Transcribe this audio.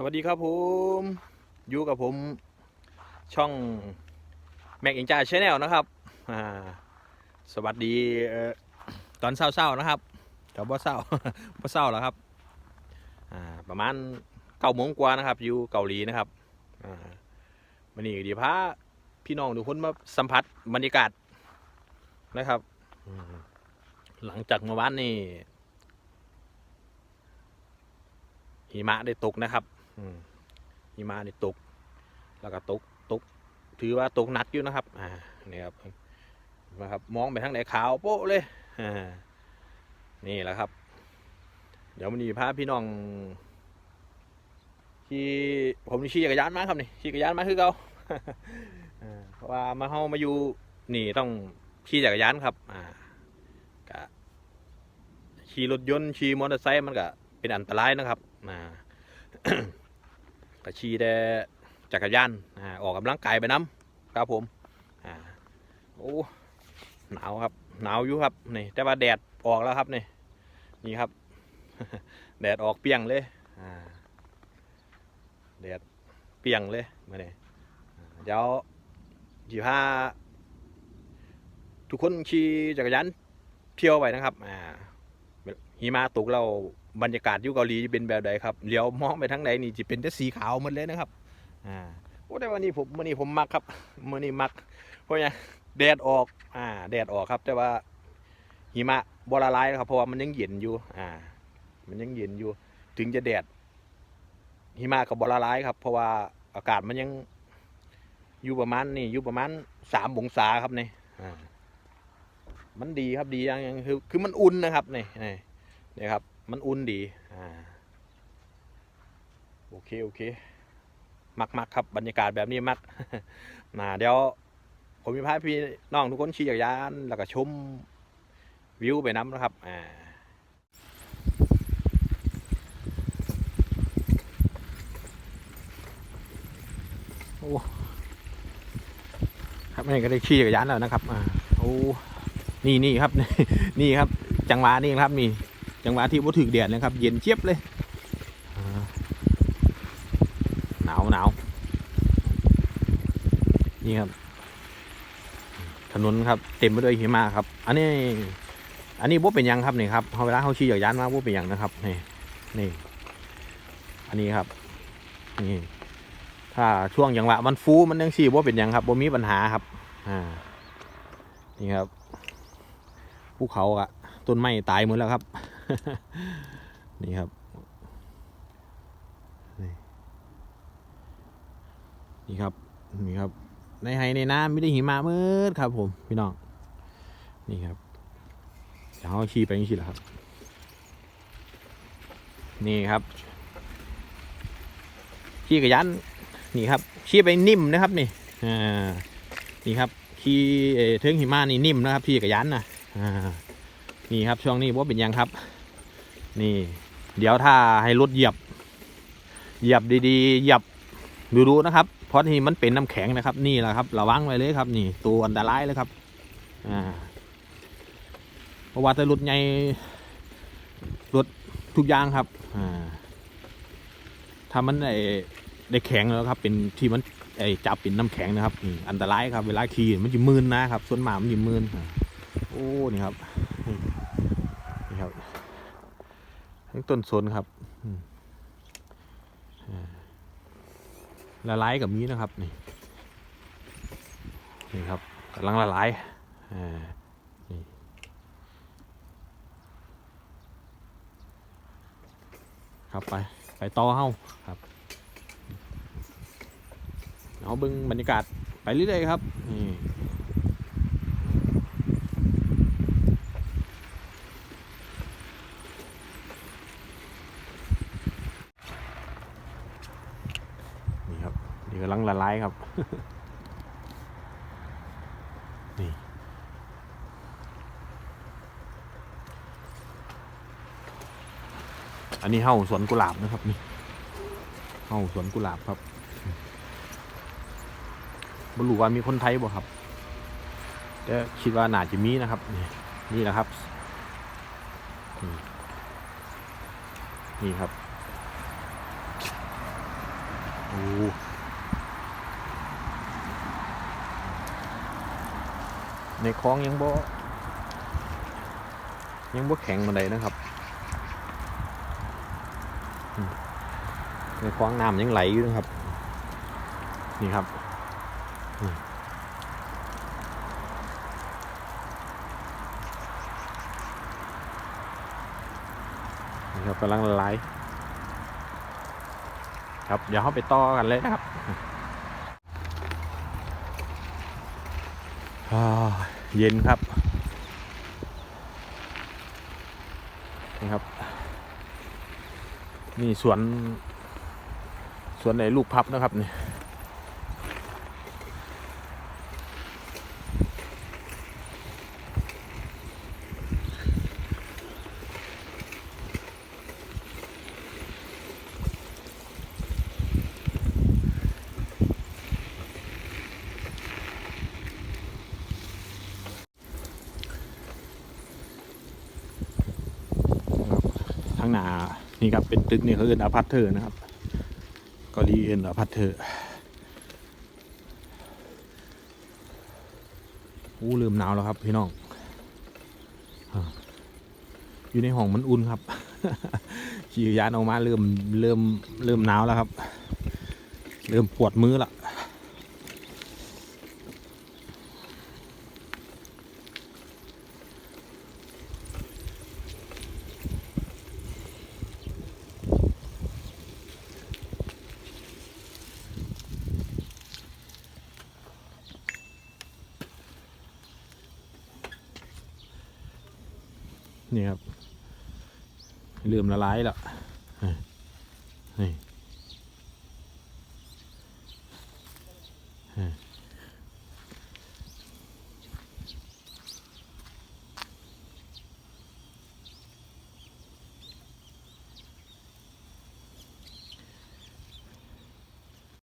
สวัสดีครับผมอยู่กับผมช่องแม็กอิงจ่าชแนลนะครับสวัสดีตอนเศร้าๆนะครับกับว่าเศร้าว่าเศร้าแล้วครับประมาณเก้าโมงกว่านะครับ อยู่เกาหลีนะครับอ่าวันนี้เดีพาพี่น้องทุกคนมาสัมผัสบรรยากาศนะครับหลังจากเมื่อวานนี่หิมะได้ตกนะครับ หิมะนี่ตก แล้วก็ตกตก ถือว่าตกหนักอยู่นะครับ อ่านี่ครับนะครับ มองไปทางไหนขาวโป๊ะเลย อ่า นี่แหละครับ เดี๋ยวมันนี้พาพี่น้องขี่ผมนี่ขี่จักรยานมาครับนี่ขี่จักรยานมาคือเก่าอ่าเพราะว่ามาเฮามาอยู่นี่ต้องขี่จักรยานครับ อ่ากะขี่รถยนต์ขี่มอเตอร์ไซค์มันก็เป็นอันตรายนะครับ อ่า ก็ขี่แต่จักรยานอออกกำลังกายไปน้ำครับผมโอ้หนาวครับ หนาวอยู่ครับนี่แต่ว่าแดดออกแล้วครับนี่นี่ครับ แดดออกเปียงเลยแดดเปียงเลยมาเนี่ยเดี๋ยวจีพาทุกคนขี่จักรยานเที่ยวไปนะครับอ่าหิมะตกเราบรรยากาศอยู่เกาหลีจะเป็นแบบใดครับเลี้ยวมองไปทางใดนี่จะเป็นแต่สีขาวหมดเลยนะครับอ่าโอ้แต่วันนี้ผมวันนี้ผมมักครับวันนี้มัก เพราะไงแดดออกอ่าแดดออกครับ แต่ว่าหิมะบละลายครับเพราะว่ามันยังเย็นอยู่อ่า มันยังเย็นอยู่ ถึงจะแดดหิมะกับบละลายครับ เพราะว่าอากาศมันยังอยู่ประมาณนี่อยู่ประมาณสามองศาครับนี่อ่ามันดีครับดีอย่างหนึ่งคือคือมันอุ่นนะครับนี่นี่นี่ครับ มันอุ่นดี อ่า โอเค โอเค มักมักครับ บรรยากาศแบบนี้มักนะเดี๋ยว ผมมีพาพี่น้องทุกคนขี่จักรยาน แล้วก็ชมวิวไปน้ำนะครับ อ่าโอ้ครับนี่ก็ได้ขี่จักรยานแล้วนะครับ อ่า โอ้ นี่นี่ครับ นี่ครับ จังหวะนี่ครับนี่ จังหวะที่ว่ถึกแดดนะครับ เย็นเจี๊ยบเลยหนาวหนาวนี่ครับ ถนนครับเต็มไปด้วยหิมะครับ อันนี้ อันนี้ว่เป็นยังครับนี่ครับเอาเวลาเขาขี่จักรยานมาว่เป็นยังนะครับนี่นี่อันนี้ครับนี่ถ้าช่วงจังหวะมันฟูมันยังสี่ว่เป็นยังครับว่มีปัญหาครับอ่านี่ครับภูเขาอะต้นไม้ตายหมดแล้วครับ นี่ครับ นี่ครับ นี่ครับ ในไฮในน้ำไม่ได้หิมะมืดครับ ผมพี่น้อง นี่ครับเดี๋ยวเขาขี่ไปงขี่แหละครับ นี่ครับขี่กระยันนี่ครับขี่ไปนิ่มนะครับนี่อ่านี่ครับขี่เอทิงหิมะนี่นิ่มนะครับขี่กระยันนะอ่านี่ครับช่วงนี้ว่าเป็นยังครับ นี่ เดี๋ยวถ้าให้รถเหยียบ เหยียบดีๆ เหยียบดูๆนะครับ เพราะที่มันเป็นน้ำแข็งนะครับ นี่แหละครับ ระวังไว้เลยครับ นี่ ตัวอันตรายเลยครับอ่าเพราะว่าแต่รถใหญ่รถทุกอย่างครับอ่าถ้ามันไอ้ได้แข็งแล้วครับ เป็นที่มันไอ้จับเป็นน้ำแข็งนะครับนี่อันตรายครับ เวลาขี่มันจะมืนนะครับ ส่วนหมามันจะมืนอ่าโอ้นี่ครับนี่ครับ ทั้งต้นสนครับละลายกับนี้นะครับนี่นี่ครับกำลังละลายอ่านี่ครับไปไปต่อเฮ้าครับเอาเบึงบรรยากาศไปเรื่อยๆครับนี่กำลังละลายครับ นี่ อันนี้เห่าสวนกุหลาบนะครับนี่เห่าสวนกุหลาบครับบรู้ว่ามีคนไทยบ่ครับแต่คิดว่าน่าจะมีนะครับ นี่นี่แหละครับนี่นี่ครับโอ้ ในคลองยังบ่ยังบ่แข็งมาไดนะครับในคลองน้ำยังไหลอยู่นะครับ นี่ครับนี่ครับกำลังละลายครับ เดี๋ยวเข้าไปต่อกันเลยนะครับอ่า เย็นครับนี่ครับ นี่สวน สวนในลูกพับนะครับนี่างหน้านี่ครับเป็นตึกนี่เขาเรียกอพาร์ตเทอร์นะครับก็รีเอนอพาร์ตเทอร์อู้เริ่มหนาวแล้วครับพี่น้องอ่าอยู่ในห้องมันอุ่นครับขี่ยานออกมาเริ่มเริ่มเริ่มหนาวแล้วครับ เริ่มปวดมือละ นี่ครับเริ่มละลายแล้ว